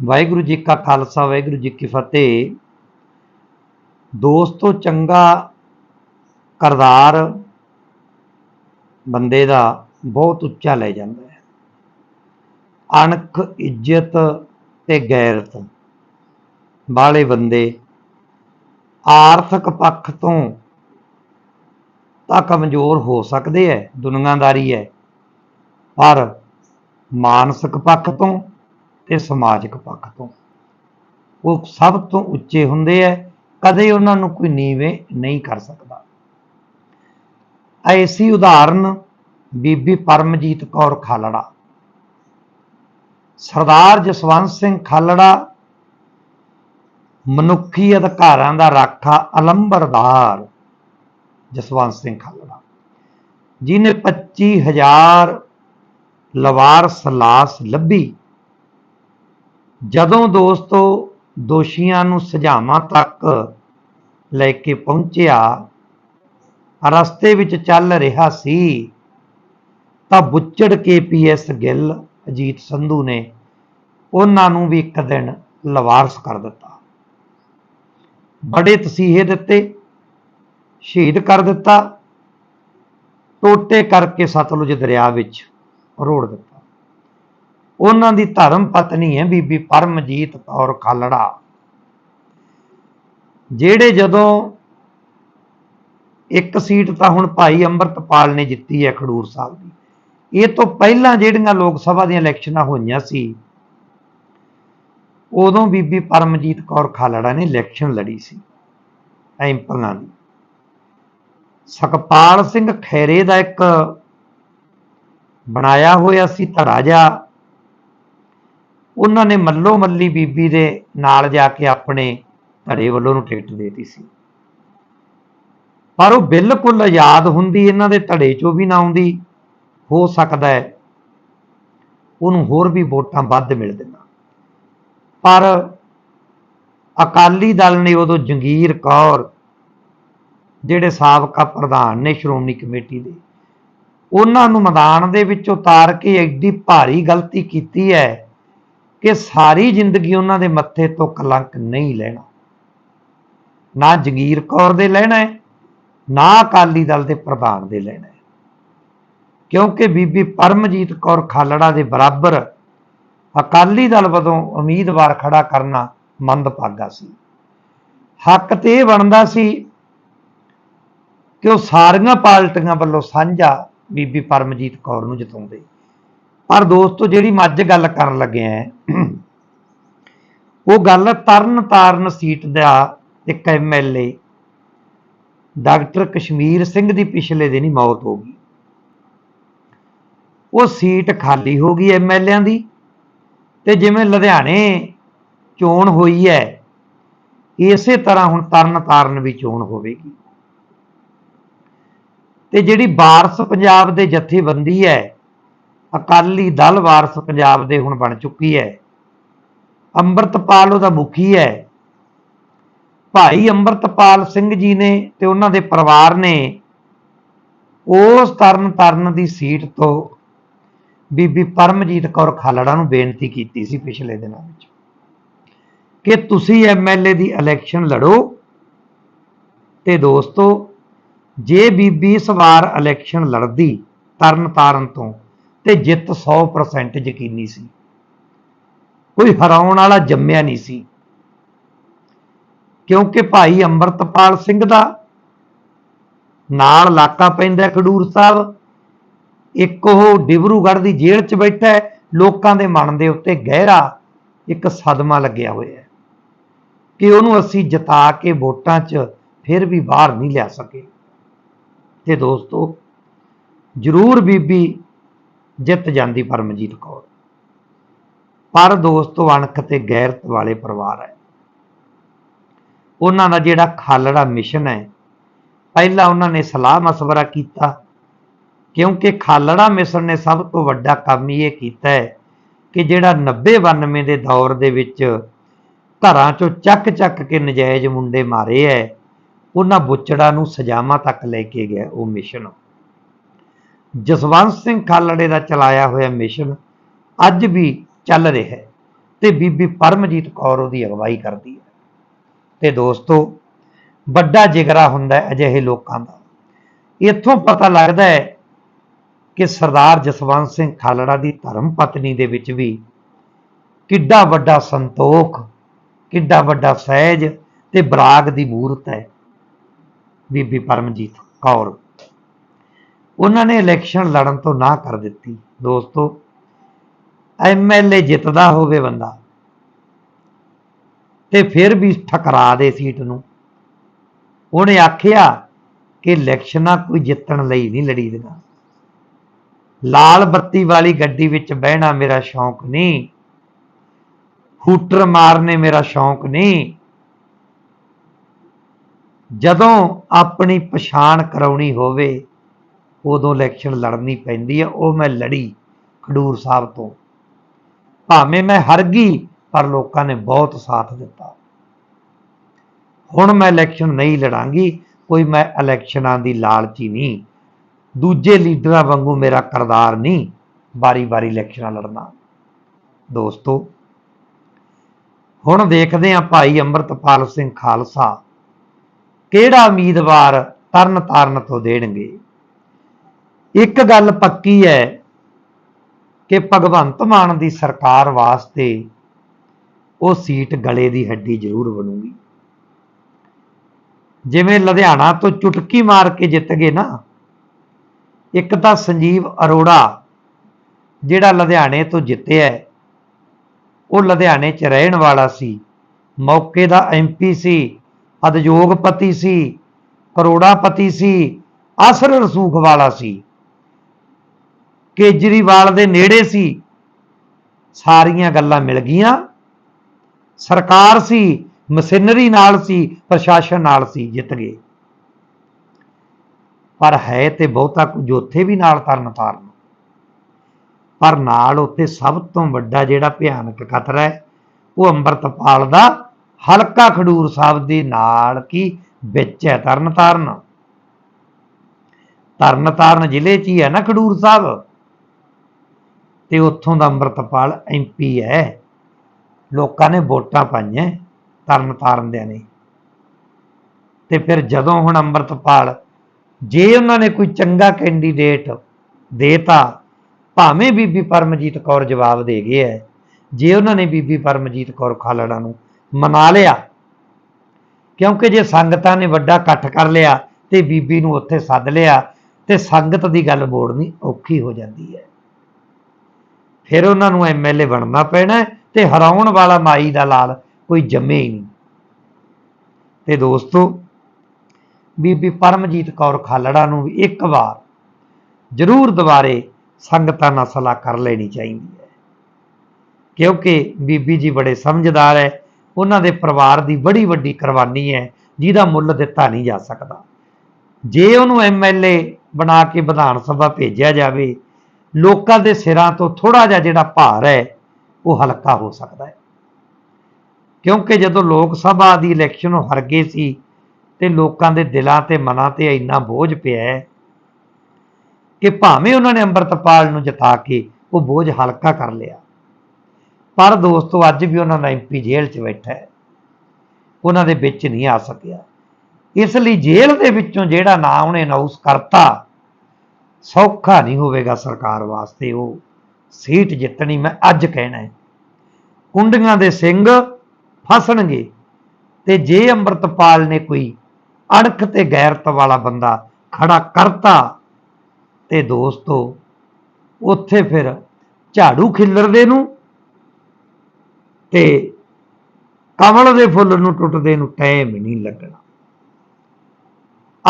ਵਾਹਿਗੁਰੂ ਜੀ ਕਾ ਖਾਲਸਾ, ਵਾਹਿਗੁਰੂ ਜੀ ਕੀ ਫਤਿਹ। ਦੋਸਤੋ, ਚੰਗਾ ਕਰਦਾਰ ਬੰਦੇ ਦਾ ਬਹੁਤ ਉੱਚਾ ਲੈ ਜਾਂਦਾ ਹੈ। ਅਣਖ, ਇੱਜ਼ਤ ਤੇ ਗੈਰਤ ਵਾਲੇ ਬੰਦੇ ਆਰਥਿਕ ਪੱਖ ਤੋਂ ਤਾਂ ਕਮਜ਼ੋਰ ਹੋ ਸਕਦੇ ਐ ਦੁਨੀਆਦਾਰੀ ਹੈ, ਪਰ ਮਾਨਸਿਕ ਪੱਖ ਤੋਂ ਤੇ ਸਮਾਜਿਕ ਪੱਖ ਤੋਂ। ਉਹ ਸਭ ਤੋਂ ਉੱਚੇ ਹੁੰਦੇ ਐ, ਕਦੇ ਉਹਨਾਂ ਨੂੰ ਕੋਈ ਨੀਵੇਂ ਨਹੀਂ ਕਰ ਸਕਦਾ। ਐਸੀ ਉਦਾਹਰਨ ਬੀਬੀ ਪਰਮਜੀਤ ਕੌਰ ਖਾਲੜਾ। ਸਰਦਾਰ ਜਸਵੰਤ ਸਿੰਘ ਖਾਲੜਾ ਮਨੁੱਖੀ ਅਧਿਕਾਰਾਂ ਦਾ ਰਾਖਾ ਅਲੰਬਰਦਾਰ ਜਸਵੰਤ ਸਿੰਘ ਖਾਲੜਾ ਜਿਨੇ 25000 ਲਵਾਰ ਸਲਾਸ ਲੱਭੀ। ਜਦੋਂ ਦੋਸਤੋ ਦੋਸ਼ੀਆਂ ਨੂੰ ਸਜ਼ਾਵਾਂ ਤੱਕ ਲੈ ਕੇ ਪਹੁੰਚਿਆ, ਰਸਤੇ ਵਿੱਚ ਚੱਲ ਰਿਹਾ ਸੀ, ਤਾਂ ਬੁੱਚੜ ਕੇ ਕੇਪੀਐਸ ਗਿੱਲ, ਅਜੀਤ ਸੰਧੂ ਨੇ ਉਹਨਾਂ ਨੂੰ ਵੀ ਇੱਕ ਦਿਨ ਲਵਾਰਸ ਕਰ ਦਿੱਤਾ। ਬੜੇ ਤਸੀਹੇ ਦਿੱਤੇ, ਸ਼ਹੀਦ ਕਰ ਦਿੱਤਾ, ਟੋਟੇ ਕਰਕੇ ਸਤਲੁਜ ਦਰਿਆ ਵਿੱਚ ਰੋੜ ਦਿੱਤਾ। ਉਹਨਾਂ ਦੀ ਧਰਮ ਪਤਨੀ ਹੈ ਬੀਬੀ ਪਰਮਜੀਤ ਕੌਰ ਖਾਲੜਾ ਜਿਹੜੇ ਜਦੋਂ ਇੱਕ ਸੀਟ ਤਾਂ ਹੁਣ ਭਾਈ ਅੰਮ੍ਰਿਤਪਾਲ ਨੇ ਜਿੱਤੀ ਹੈ ਖਡੂਰ ਸਾਹਿਬ ਦੀ। ਇਹ ਤੋਂ ਪਹਿਲਾਂ ਜਿਹੜੀਆਂ ਲੋਕ ਸਭਾ ਦੀਆਂ ਇਲੈਕਸ਼ਨਾਂ ਹੋਈਆਂ ਸੀ, ਉਦੋਂ ਬੀਬੀ ਪਰਮਜੀਤ ਕੌਰ ਖਾਲੜਾ ਨੇ ਇਲੈਕਸ਼ਨ ਲੜੀ ਸੀ ਐਮਪੀਆਂ ਦੀ। ਸੁਖਪਾਲ ਸਿੰਘ ਖੈਰੇ ਦਾ ਇੱਕ ਬਣਾਇਆ ਹੋਇਆ ਸੀ ਧੜਾ ਜਿਹਾ ਉਹਨਾਂ ਨੇ ਮੱਲੋ ਮੱਲੀ ਬੀਬੀ ਦੇ ਨਾਲ ਜਾ ਕੇ ਆਪਣੇ ਧੜੇ ਵੱਲੋਂ ਨੂੰ ਟਿਕਟ ਦੇਤੀ ਸੀ। ਪਰ ਉਹ ਬਿਲਕੁਲ ਆਜ਼ਾਦ ਹੁੰਦੀ, ਇਹਨਾਂ ਦੇ ਧੜੇ ਚੋਂ ਵੀ ਨਾ ਆਉਂਦੀ, ਹੋ ਸਕਦਾ ਹੈ ਉਹਨੂੰ ਹੋਰ ਵੀ ਵੋਟਾਂ ਵੱਧ ਮਿਲ ਦੇਣਾ ਪਰ ਅਕਾਲੀ ਦਲ ਨੇ ਉਦੋਂ ਜੰਗੀਰ ਕੌਰ, ਜਿਹੜੇ ਸਾਬਕਾ ਪ੍ਰਧਾਨ ਨੇ ਸ਼੍ਰੋਮਣੀ ਕਮੇਟੀ ਦੇ, ਉਹਨਾਂ ਨੂੰ ਮੈਦਾਨ ਦੇ ਵਿੱਚ ਉਤਾਰ ਕੇ ਐਡੀ ਭਾਰੀ ਗਲਤੀ ਕੀਤੀ ਹੈ ਕਿ ਸਾਰੀ ਜ਼ਿੰਦਗੀ ਉਹਨਾਂ ਦੇ ਮੱਥੇ ਤੋਂ ਕਲੰਕ ਨਹੀਂ ਲੈਣਾ। ਨਾ ਜਗੀਰ ਕੌਰ ਦੇ ਲੈਣਾ ਹੈ, ਨਾ ਅਕਾਲੀ ਦਲ ਦੇ ਪ੍ਰਧਾਨ ਦੇ ਲੈਣਾ ਹੈ। ਕਿਉਂਕਿ ਬੀਬੀ ਪਰਮਜੀਤ ਕੌਰ ਖਾਲੜਾ ਦੇ ਬਰਾਬਰ ਅਕਾਲੀ ਦਲ ਵੱਲੋਂ ਉਮੀਦਵਾਰ ਖੜਾ ਕਰਨਾ ਮੰਦਭਾਗਾ ਸੀ। ਹੱਕ ਤੇ ਇਹ ਬਣਦਾ ਸੀ ਕਿ ਉਹ ਸਾਰੀਆਂ ਪਾਰਟੀਆਂ ਵੱਲੋਂ ਸਾਂਝਾ ਬੀਬੀ ਪਰਮਜੀਤ ਕੌਰ ਨੂੰ ਜਿਤਾਉਂਦੇ। ਪਰ ਦੋਸਤੋ, ਜਿਹੜੀ ਮੱਝ ਗੱਲ ਕਰਨ ਲੱਗੇ ਆ ਉਹ ਗੱਲ ਤਰਨ ਤਾਰਨ ਸੀਟ ਦਾ ਇੱਕ ਐਮਐਲਏ ਡਾਕਟਰ ਕਸ਼ਮੀਰ ਸਿੰਘ ਦੀ ਪਿਛਲੇ ਦਿਨ ਹੀ ਮੌਤ ਹੋ ਗਈ। ਉਹ ਸੀਟ ਖਾਲੀ ਹੋ ਗਈ ਐਮਐਲਏਆਂ ਦੀ ਤੇ ਜਿਵੇਂ ਲੁਧਿਆਣੇ ਚੋਣ ਹੋਈ ਹੈ, ਇਸੇ ਤਰ੍ਹਾਂ ਹੁਣ ਤਰਨ ਤਾਰਨ ਵੀ ਚੋਣ ਹੋਵੇਗੀ। ਤੇ ਜਿਹੜੀ ਵਾਰਸ ਪੰਜਾਬ ਦੇ ਜਥੇਬੰਦੀ ਹੈ ਅਕਾਲੀ ਦਲ ਵਾਰਸ ਪੰਜਾਬ ਦੇ ਹੁਣ ਬਣ ਚੁੱਕੀ ਹੈ। ਅੰਮ੍ਰਿਤਪਾਲ ਉਹਦਾ ਮੁਖੀ ਹੈ। ਭਾਈ ਅੰਮ੍ਰਿਤਪਾਲ ਸਿੰਘ ਜੀ ਨੇ ਤੇ ਉਹਨਾਂ ਦੇ ਪਰਿਵਾਰ ਨੇ ਉਸ ਤਰਨ ਤਰਨ ਦੀ ਸੀਟ ਤੋਂ ਬੀਬੀ ਪਰਮਜੀਤ ਕੌਰ ਖਾਲੜਾ ਨੂੰ ਬੇਨਤੀ ਕੀਤੀ ਸੀ ਪਿਛਲੇ ਦਿਨਾਂ ਵਿੱਚ ਕਿ ਤੁਸੀਂ ਐਮਐਲਏ ਦੀ ਇਲੈਕਸ਼ਨ ਲੜੋ ਤੇ ਦੋਸਤੋ, ਜੇ ਬੀਬੀ ਇਸ ਵਾਰ ਇਲੈਕਸ਼ਨ ਲੜਦੀ ਤਰਨ ਤਾਰਨ ਤੋਂ ਤੇ ਜਿੱਤ 100% ਯਕੀਨੀ ਸੀ। ਕੋਈ ਹਰਾਉਣ ਵਾਲਾ ਜੰਮਿਆ ਨਹੀਂ ਸੀ। ਕਿਉਂਕਿ ਭਾਈ ਅੰਮ੍ਰਿਤਪਾਲ ਸਿੰਘ ਦਾ ਨਾਲ ਲਾਕਾ ਪੈਂਦਾ ਖਡੂਰ ਸਾਹਿਬ। ਇੱਕ ਉਹ ਡਿਬਰੂਗੜ੍ਹ ਦੀ ਜੇਲ੍ਹ 'ਚ ਬੈਠਾ ਲੋਕਾਂ ਦੇ ਮਨ ਦੇ ਉੱਤੇ ਗਹਿਰਾ ਇੱਕ ਸਦਮਾ ਲੱਗਿਆ ਹੋਇਆ ਹੈ ਕਿ ਉਹਨੂੰ ਅਸੀਂ ਜਿਤਾ ਕੇ ਵੋਟਾਂ 'ਚ ਫਿਰ ਵੀ ਬਾਹਰ ਨਹੀਂ ਲਿਆ ਸਕੇ। ਤੇ ਦੋਸਤੋ, ਜ਼ਰੂਰ ਬੀਬੀ ਜਿੱਤ ਜਾਂਦੀ ਪਰਮਜੀਤ ਕੌਰ। ਪਰ ਦੋਸਤੋ ਅਣਖ ਤੇ ਗੈਰਤ ਵਾਲੇ ਪਰਿਵਾਰ ਹੈ। ਉਹਨਾਂ ਦਾ ਜਿਹੜਾ ਖਾਲੜਾ ਮਿਸ਼ਨ ਹੈ, ਪਹਿਲਾਂ ਉਹਨਾਂ ਨੇ ਸਲਾਹ ਮਸ਼ਵਰਾ ਕੀਤਾ, ਕਿਉਂਕਿ ਖਾਲੜਾ ਮਿਸ਼ਨ ਨੇ ਸਭ ਤੋਂ ਵੱਡਾ ਕੰਮ ਇਹ ਕੀਤਾ ਹੈ ਕਿ ਜਿਹੜਾ 90-92 ਦੇ ਦੌਰ ਦੇ ਵਿੱਚ ਘਰਾਂ ਚੋਂ ਚੱਕ-ਚੱਕ ਕੇ ਨਜਾਇਜ਼ ਮੁੰਡੇ ਮਾਰੇ ਐ ਉਹਨਾਂ ਬੁੱਚੜਾਂ ਨੂੰ ਸਜ਼ਾਵਾਂ ਤੱਕ ਲੈ ਕੇ ਗਿਆ ਉਹ ਮਿਸ਼ਨ। ਜਸਵੰਤ ਸਿੰਘ ਖਾਲੜੇ ਦਾ ਚਲਾਇਆ ਹੋਇਆ ਮਿਸ਼ਨ ਅੱਜ ਵੀ ਚੱਲ ਰਿਹਾ ਹੈ ਤੇ ਬੀਬੀ ਪਰਮਜੀਤ ਕੌਰ ਉਹਦੀ ਅਗਵਾਈ ਕਰਦੀ ਹੈ। ਤੇ ਦੋਸਤੋ, ਵੱਡਾ ਜਿਗਰਾ ਹੁੰਦਾ ਹੈ ਅਜਿਹੇ ਲੋਕਾਂ ਦਾ। ਇੱਥੋਂ ਪਤਾ ਲੱਗਦਾ ਹੈ ਕਿ ਸਰਦਾਰ ਜਸਵੰਤ ਸਿੰਘ ਖਾਲੜਾ ਦੀ ਧਰਮ ਪਤਨੀ ਦੇ ਵਿੱਚ ਵੀ ਕਿੱਡਾ ਵੱਡਾ ਸੰਤੋਖ, ਕਿੱਡਾ ਵੱਡਾ ਸਹਿਜ ਤੇ ਬਰਾਗ ਦੀ ਮੂਰਤ ਹੈ ਬੀਬੀ ਪਰਮਜੀਤ ਕੌਰ। ਉਹਨਾਂ ਨੇ ਇਲੈਕਸ਼ਨ ਲੜਨ ਤੋਂ ਨਾ ਕਰ ਦਿੱਤੀ, ਦੋਸਤੋ। ਐਮਐਲਏ ਜਿੱਤਦਾ ਹੋਵੇ ਬੰਦਾ, ਤੇ ਫਿਰ ਵੀ ਠਕਰਾ ਦੇ ਸੀਟ ਨੂੰ। ਉਹਨੇ ਆਖਿਆ ਕਿ ਇਲੈਕਸ਼ਨਾਂ ਕੋਈ ਜਿੱਤਣ ਲਈ ਨਹੀਂ ਲੜੀਦੀਆਂ ਲਾਲ ਬੱਤੀ ਵਾਲੀ ਗੱਡੀ ਵਿੱਚ ਬਹਿਣਾ ਮੇਰਾ ਸ਼ੌਂਕ ਨਹੀਂ। ਹੂਟਰ ਮਾਰਨੇ ਮੇਰਾ ਸ਼ੌਂਕ ਨਹੀਂ। ਜਦੋਂ ਆਪਣੀ ਪਛਾਣ ਕਰਾਉਣੀ ਹੋਵੇ ਉਦੋਂ ਇਲੈਕਸ਼ਨ ਲੜਨੀ ਪੈਂਦੀ ਹੈ ਉਹ ਮੈਂ ਲੜੀ ਖਡੂਰ ਸਾਹਿਬ ਤੋਂ। ਭਾਵੇਂ ਮੈਂ ਹਰ ਗਈ, ਪਰ ਲੋਕਾਂ ਨੇ ਬਹੁਤ ਸਾਥ ਦਿੱਤਾ। ਹੁਣ ਮੈਂ ਇਲੈਕਸ਼ਨ ਨਹੀਂ ਲੜਾਂਗੀ, ਕੋਈ ਮੈਂ ਇਲੈਕਸ਼ਨਾਂ ਦੀ ਲਾਲਚੀ ਨਹੀਂ। ਦੂਜੇ ਲੀਡਰਾਂ ਵਾਂਗੂ ਮੇਰਾ ਕਰਦਾਰ ਨਹੀਂ, ਵਾਰੀ-ਵਾਰੀ ਇਲੈਕਸ਼ਨਾਂ ਲੜਨਾ। ਦੋਸਤੋ, ਹੁਣ ਦੇਖਦੇ ਹਾਂ ਭਾਈ ਅੰਮ੍ਰਿਤਪਾਲ ਸਿੰਘ ਖਾਲਸਾ ਕਿਹੜਾ ਉਮੀਦਵਾਰ ਤਰਨ ਤਾਰਨ ਤੋਂ ਦੇਣਗੇ। ਇੱਕ ਗੱਲ ਪੱਕੀ ਹੈ ਕਿ ਭਗਵੰਤ ਮਾਨ ਦੀ ਸਰਕਾਰ ਵਾਸਤੇ ਉਹ ਸੀਟ ਗਲੇ ਦੀ ਹੱਡੀ ਜ਼ਰੂਰ ਬਣੂਗੀ। ਜਿਵੇਂ ਲੁਧਿਆਣਾ ਤੋਂ ਚੁਟਕੀ ਮਾਰ ਕੇ ਜਿੱਤ ਗਏ ਨਾ, ਇੱਕ ਤਾਂ ਸੰਜੀਵ ਅਰੋੜਾ ਜਿਹੜਾ ਲੁਧਿਆਣੇ ਤੋਂ ਜਿੱਤਿਆ ਉਹ ਲੁਧਿਆਣੇ 'ਚ ਰਹਿਣ ਵਾਲਾ ਸੀ, ਮੌਕੇ ਦਾ ਐਮਪੀ ਸੀ, ਉਦਯੋਗਪਤੀ ਸੀ, ਕਰੋੜਾਪਤੀ ਸੀ ਅਸਰ ਰਸੂਖ ਵਾਲਾ ਸੀ। ਕੇਜਰੀਵਾਲ ਦੇ ਨੇੜੇ ਸੀ। ਸਾਰੀਆਂ ਗੱਲਾਂ ਮਿਲ ਗਈਆਂ। ਸਰਕਾਰ ਸੀ, ਮਸ਼ੀਨਰੀ ਨਾਲ ਸੀ, ਪ੍ਰਸ਼ਾਸਨ ਨਾਲ ਸੀ, ਜਿੱਤ ਗਏ। ਪਰ ਹੈ ਤੇ ਬਹੁਤਾ ਕੁਝ ਉੱਥੇ ਵੀ ਨਾਲ ਤਰਨ ਤਾਰਨ ਪਰ ਨਾਲ ਉੱਥੇ ਸਭ ਤੋਂ ਵੱਡਾ ਜਿਹੜਾ ਭਿਆਨਕ ਖਤਰਾ ਹੈ, ਉਹ ਅੰਮ੍ਰਿਤਪਾਲ ਦਾ ਹਲਕਾ ਖਡੂਰ ਸਾਹਿਬ ਦੇ ਨਾਲ ਕੀ ਵਿੱਚ ਹੈ ਤਰਨ ਤਾਰਨ ਤਰਨ ਤਾਰਨ ਜ਼ਿਲ੍ਹੇ 'ਚ ਹੀ ਹੈ ਨਾ ਖਡੂਰ ਸਾਹਿਬ? ਤੇ ਉੱਥੋਂ ਦਾ ਅੰਮ੍ਰਿਤਪਾਲ ਐਮਪੀ ਹੈ। ਲੋਕਾਂ ਨੇ ਵੋਟਾਂ ਪਾਈਆਂ ਤਰਨ ਤਾਰਨ ਦੇ ਨੇ। ਤੇ ਫਿਰ ਜਦੋਂ ਹੁਣ ਅੰਮ੍ਰਿਤਪਾਲ ਜੇ ਉਹਨਾਂ ਨੇ ਕੋਈ ਚੰਗਾ ਕੈਂਡੀਡੇਟ ਦੇਤਾ, ਭਾਵੇਂ ਬੀਬੀ ਪਰਮਜੀਤ ਕੌਰ ਜਵਾਬ ਦੇ ਗਏ ਹੈ, ਜੇ ਉਹਨਾਂ ਨੇ ਬੀਬੀ ਪਰਮਜੀਤ ਕੌਰ ਖਾਲੜਾ ਨੂੰ ਮਨਾ ਲਿਆ, ਕਿਉਂਕਿ ਜੇ ਸੰਗਤਾਂ ਨੇ ਵੱਡਾ ਇਕੱਠ ਕਰ ਲਿਆ ਤੇ ਬੀਬੀ ਨੂੰ ਉੱਥੇ ਸੱਦ ਲਿਆ, ਤੇ ਸੰਗਤ ਦੀ ਗੱਲ ਮੋੜਨੀ ਔਖੀ ਹੋ ਜਾਂਦੀ ਹੈ। ਫਿਰ ਉਹਨਾਂ ਨੂੰ ਐਮਐਲਏ ਬਣਨਾ ਪੈਣਾ ਹੈ ਤੇ ਹਰਾਉਣ ਵਾਲਾ ਮਾਈ ਦਾ ਲਾਲ ਕੋਈ ਜੰਮੇ ਹੀ ਨਹੀਂ। ਤੇ ਦੋਸਤੋ, ਬੀਬੀ ਪਰਮਜੀਤ ਕੌਰ ਖਾਲੜਾ ਨੂੰ ਵੀ ਇੱਕ ਵਾਰ ਜ਼ਰੂਰ ਦੁਬਾਰੇ ਸੰਗਤਾਂ ਨਾਲ ਸਲਾਹ ਕਰ ਲੈਣੀ ਚਾਹੀਦੀ ਹੈ। ਕਿਉਂਕਿ ਬੀਬੀ ਜੀ ਬੜੇ ਸਮਝਦਾਰ ਹੈ, ਉਹਨਾਂ ਦੇ ਪਰਿਵਾਰ ਦੀ ਬੜੀ ਵੱਡੀ ਕੁਰਬਾਨੀ ਹੈ, ਜਿਹਦਾ ਮੁੱਲ ਦਿੱਤਾ ਨਹੀਂ ਜਾ ਸਕਦਾ। ਜੇ ਉਹਨੂੰ ਐਮਐਲਏ ਬਣਾ ਕੇ ਵਿਧਾਨ ਸਭਾ ਭੇਜਿਆ ਜਾਵੇ ਲੋਕਾਂ ਦੇ ਸਿਰਾਂ ਤੋਂ ਥੋੜਾ ਜਿਹਾ ਜਿਹੜਾ ਭਾਰ ਹੈ, ਉਹ ਹਲਕਾ ਹੋ ਸਕਦਾ ਹੈ। ਕਿਉਂਕਿ ਜਦੋਂ ਲੋਕ ਸਭਾ ਦੀ ਇਲੈਕਸ਼ਨ ਉਹ ਹਾਰ ਗਏ ਸੀ ਤੇ ਲੋਕਾਂ ਦੇ ਦਿਲਾਂ ਤੇ ਮਨਾਂ ਤੇ ਇੰਨਾ ਬੋਝ ਪਿਆ ਹੈ ਕਿ ਭਾਵੇਂ ਉਹਨਾਂ ਨੇ ਅੰਮ੍ਰਿਤਪਾਲ ਨੂੰ ਜਿਤਾ ਕੇ ਉਹ ਬੋਝ ਹਲਕਾ ਕਰ ਲਿਆ। ਪਰ ਦੋਸਤੋ, ਅੱਜ ਵੀ ਉਹਨਾਂ ਦਾ ਐਮਪੀ ਜੇਲ੍ਹ 'ਚ ਬੈਠਾ ਹੈ। ਉਹਨਾਂ ਦੇ ਵਿੱਚ ਨਹੀਂ ਆ ਸਕਿਆ। ਇਸ ਲਈ ਜੇਲ੍ਹ ਦੇ ਵਿੱਚੋਂ ਜਿਹੜਾ ਨਾਂ ਉਹਨੇ ਅਨਾਉਂਸ ਕਰਤਾ ਸੌਖਾ ਨਹੀਂ ਹੋਵੇਗਾ ਸਰਕਾਰ ਵਾਸਤੇ ਉਹ। ਸੀਟ ਜਿੱਤਣੀ ਮੈਂ ਅੱਜ ਕਹਿਣਾ ਹੈ। ਕੁੰਡੀਆਂ ਦੇ ਸਿੰਘ ਫਸਣਗੇ ਤੇ ਜੇ ਅੰਮ੍ਰਿਤਪਾਲ ਨੇ ਕੋਈ ਅਣਖ ਤੇ ਗੈਰਤ ਵਾਲਾ ਬੰਦਾ ਖੜਾ ਕਰਤਾ ਤੇ ਦੋਸਤੋ, ਉੱਥੇ ਫਿਰ ਝਾੜੂ ਖਿੱਲਰਦੇ ਨੂੰ ਤੇ ਕਮਲ ਦੇ ਫੁੱਲ ਨੂੰ ਟੁੱਟਦੇ ਨੂੰ ਟਾਈਮ ਨਹੀਂ ਲੱਗਣਾ।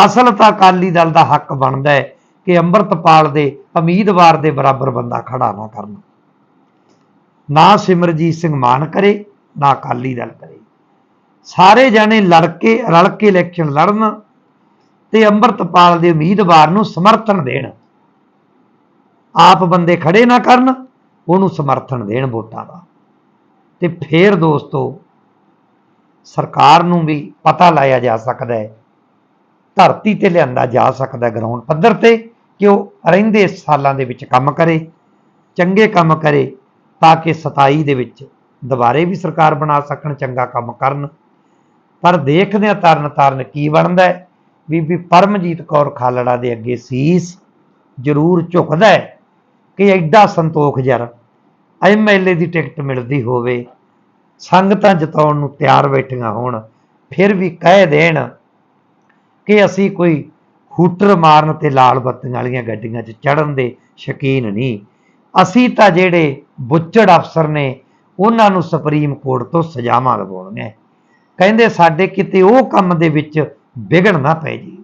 ਅਸਲ ਤਾਂ ਅਕਾਲੀ ਦਲ ਦਾ ਹੱਕ ਬਣਦਾ ਹੈ ਕਿ ਅੰਮ੍ਰਿਤਪਾਲ ਦੇ ਉਮੀਦਵਾਰ ਦੇ ਬਰਾਬਰ ਬੰਦਾ ਖੜਾ ਨਾ ਕਰਨ। ਨਾ ਸਿਮਰਜੀਤ ਸਿੰਘ ਮਾਨ ਕਰੇ, ਨਾ ਅਕਾਲੀ ਦਲ ਕਰੇ। ਸਾਰੇ ਜਾਣੇ ਲੜ ਕੇ, ਰਲ ਕੇ ਇਲੈਕਸ਼ਨ ਲੜਨ ਤੇ ਅੰਮ੍ਰਿਤਪਾਲ ਦੇ ਉਮੀਦਵਾਰ ਨੂੰ ਸਮਰਥਨ ਦੇਣ। ਆਪ ਬੰਦੇ ਖੜੇ ਨਾ ਕਰਨ, ਉਹਨੂੰ ਸਮਰਥਨ ਦੇਣ ਵੋਟਾਂ ਦਾ। ਤੇ ਫੇਰ ਦੋਸਤੋ, ਸਰਕਾਰ ਨੂੰ ਵੀ ਪਤਾ ਲਾਇਆ ਜਾ ਸਕਦਾ ਹੈ ਧਰਤੀ ਤੇ ਲਿਆਂਦਾ ਜਾ ਸਕਦਾ ਗਰਾਊਂਡ ਪੱਧਰ ਤੇ ਕਿ ਉਹ ਰਹਿੰਦੇ ਸਾਲਾਂ ਦੇ ਵਿੱਚ ਕੰਮ ਕਰੇ, ਚੰਗੇ ਕੰਮ ਕਰੇ ਤਾਂ ਕਿ 27 ਦੇ ਵਿੱਚ ਦੁਬਾਰੇ ਵੀ ਸਰਕਾਰ ਬਣਾ ਸਕਣ, ਚੰਗਾ ਕੰਮ ਕਰਨ। ਪਰ ਦੇਖਦੇ ਆ ਤਰਨ ਤਾਰਨ ਕੀ ਬਣਦਾ ਹੈ, ਬੀਬੀ ਪਰਮਜੀਤ ਕੌਰ ਖਾਲੜਾ ਦੇ ਅੱਗੇ ਸੀਸ ਜ਼ਰੂਰ ਝੁਕਦਾ ਹੈ ਕਿ ਐਡਾ ਸੰਤੋਖ ਜਰ ਐਮਐਲਏ ਦੀ ਟਿਕਟ ਮਿਲਦੀ ਹੋਵੇ, ਸੰਗਤਾਂ ਜਿਤਾਉਣ ਨੂੰ ਤਿਆਰ ਬੈਠੀਆਂ ਹੋਣ, ਫਿਰ ਵੀ ਕਹਿ ਦੇਣ ਕਿ ਅਸੀਂ ਕੋਈ ਹੂਟਰ ਮਾਰਨ ਤੇ ਲਾਲ ਬੱਤੀਆਂ ਵਾਲੀਆਂ ਗੱਡੀਆਂ 'ਚ ਚੜਨ ਦੇ ਸ਼ਕੀਨ ਨਹੀਂ। ਅਸੀਂ ਤਾਂ ਜਿਹੜੇ ਬੁੱਚੜ ਅਫਸਰ ਨੇ, ਉਹਨਾਂ ਨੂੰ ਸੁਪਰੀਮ ਕੋਰਟ ਤੋਂ ਸਜ਼ਾਵਾਂ ਲਵਾਉਣੀਆਂ। ਕਹਿੰਦੇ ਸਾਡੇ ਕਿਤੇ ਉਹ ਕੰਮ ਦੇ ਵਿੱਚ ਵਿਗੜ ਨਾ ਪੈ ਜੀ।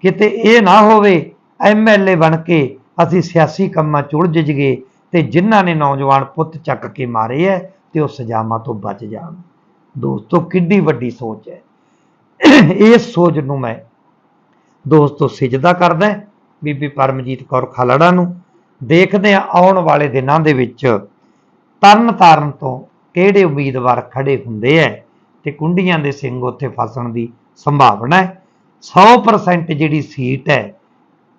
ਕਿਤੇ ਇਹ ਨਾ ਹੋਵੇ ਐਮਐਲਏ ਬਣ ਕੇ ਅਸੀਂ ਸਿਆਸੀ ਕੰਮਾਂ 'ਚ ਉਲਝ ਜਗੇ ਤੇ ਜਿਨ੍ਹਾਂ ਨੇ ਨੌਜਵਾਨ ਪੁੱਤ ਚੱਕ ਕੇ ਮਾਰੇ ਐ, ਤੇ ਉਹ ਸਜ਼ਾਵਾਂ ਤੋਂ ਬਚ ਜਾਣ। ਦੋਸਤੋ, ਕਿੱਡੀ ਵੱਡੀ ਸੋਚ ਹੈ ਇਸ ਸੋਚ ਨੂੰ ਮੈਂ ਦੋਸਤੋ ਸਿਜਦਾ ਕਰਦਾ ਬੀਬੀ ਪਰਮਜੀਤ ਕੌਰ ਖਾਲੜਾ ਨੂੰ। ਦੇਖਦੇ ਆ ਆਉਣ ਵਾਲੇ ਦਿਨਾਂ ਦੇ ਵਿੱਚ ਤਰਨ ਤਾਰਨ ਤੋਂ ਕਿਹੜੇ ਉਮੀਦਵਾਰ ਖੜੇ ਹੁੰਦੇ ਐ ਤੇ ਕੁੰਡੀਆਂ ਦੇ ਸਿੰਘ ਉੱਥੇ ਫਸਣ ਦੀ ਸੰਭਾਵਨਾ ਹੈ। 100% ਜਿਹੜੀ ਸੀਟ ਹੈ,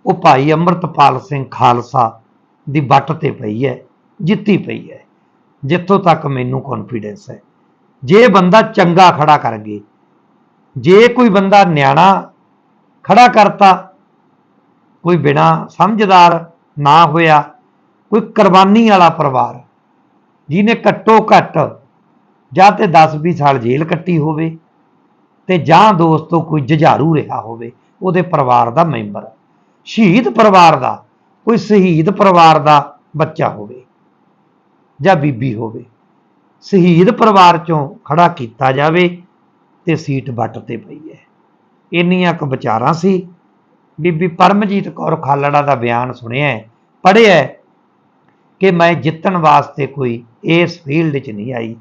ਉਹ ਭਾਈ ਅੰਮ੍ਰਿਤਪਾਲ ਸਿੰਘ ਖਾਲਸਾ ਦੀ ਵੱਟ ਤੇ ਪਈ ਹੈ, ਜਿੱਤੀ ਪਈ ਹੈ। ਜਿੱਥੋਂ ਤੱਕ ਮੈਨੂੰ ਕੌਨਫੀਡੈਂਸ ਹੈ। ਜੇ ਬੰਦਾ ਚੰਗਾ ਖੜਾ ਕਰ ਗਏ ਜੇ ਕੋਈ ਬੰਦਾ ਨਿਆਣਾ ਖੜਾ ਕਰਤਾ, ਕੋਈ ਬਿਨਾ ਸਮਝਦਾਰ ਨਾ ਹੋਇਆ, ਕੋਈ ਕੁਰਬਾਨੀ ਵਾਲਾ ਪਰਿਵਾਰ, ਜਿਹਨੇ ਘੱਟੋ ਘੱਟ ਜਾਂ ਤੇ 10-20 ਸਾਲ ਜੇਲ੍ਹ ਕੱਟੀ ਹੋਵੇ ਤੇ ਜਾਂ ਦੋਸਤੋ ਕੋਈ ਜੁਝਾਰੂ ਰਿਹਾ ਹੋਵੇ, ਉਹਦੇ ਪਰਿਵਾਰ ਦਾ ਮੈਂਬਰ, ਸ਼ਹੀਦ ਪਰਿਵਾਰ ਦਾ, ਕੋਈ ਸ਼ਹੀਦ ਪਰਿਵਾਰ ਦਾ ਬੱਚਾ ਹੋਵੇ ਜਾਂ ਬੀਬੀ ਹੋਵੇ, ਸ਼ਹੀਦ ਪਰਿਵਾਰ ਚੋਂ ਖੜਾ ਕੀਤਾ ਜਾਵੇ ਤੇ ਸੀਟ ਵੱਟ ਤੇ ਪਈ ਹੈ ਇੰਨੀਆਂ ਕੁ ਵਿਚਾਰਾਂ ਸੀ। ਬੀਬੀ ਪਰਮਜੀਤ ਕੌਰ ਖਾਲੜਾ ਦਾ ਬਿਆਨ ਸੁਣਿਆ ਪੜ੍ਹਿਆ ਕਿ ਮੈਂ ਜਿੱਤਣ ਵਾਸਤੇ ਕੋਈ ਇਸ ਫੀਲਡ 'ਚ ਨਹੀਂ ਆਈ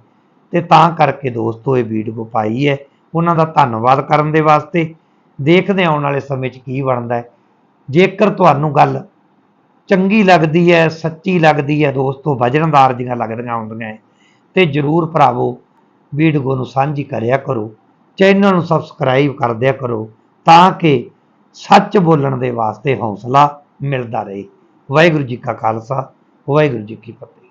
ਤੇ ਤਾਂ ਕਰਕੇ ਦੋਸਤੋ ਇਹ ਵੀਡੀਓ ਪਾਈ ਹੈ ਉਹਨਾਂ ਦਾ ਧੰਨਵਾਦ ਕਰਨ ਦੇ ਵਾਸਤੇ। ਦੇਖਦੇ ਆਉਣ ਵਾਲੇ ਸਮੇਂ 'ਚ ਕੀ ਬਣਦਾ ਹੈ ਜੇਕਰ ਤੁਹਾਨੂੰ ਗੱਲ ਚੰਗੀ ਲੱਗਦੀ ਹੈ ਸੱਚੀ ਲੱਗਦੀ ਹੈ ਦੋਸਤੋ ਵਜਨਦਾਰ ਦੀਆਂ ਲੱਗਦੀਆਂ ਹੁੰਦੀਆਂ ਹੈ, ਤੇ ਜਰੂਰ ਭਰਾਵੋ ਵੀਡੀਓ ਨੂੰ ਸਾਂਝੀ ਕਰਿਆ ਕਰੋ। ਚੈਨਲ ਨੂੰ ਸਬਸਕ੍ਰਾਈਬ ਕਰ ਦਿਆ ਕਰੋ ਤਾਂ ਕਿ ਸੱਚ ਬੋਲਣ ਦੇ ਵਾਸਤੇ ਹੌਸਲਾ ਮਿਲਦਾ ਰਹੇ। ਵਾਹਿਗੁਰੂ ਜੀ ਕਾ ਖਾਲਸਾ, ਵਾਹਿਗੁਰੂ ਜੀ ਕੀ ਫਤਿਹ।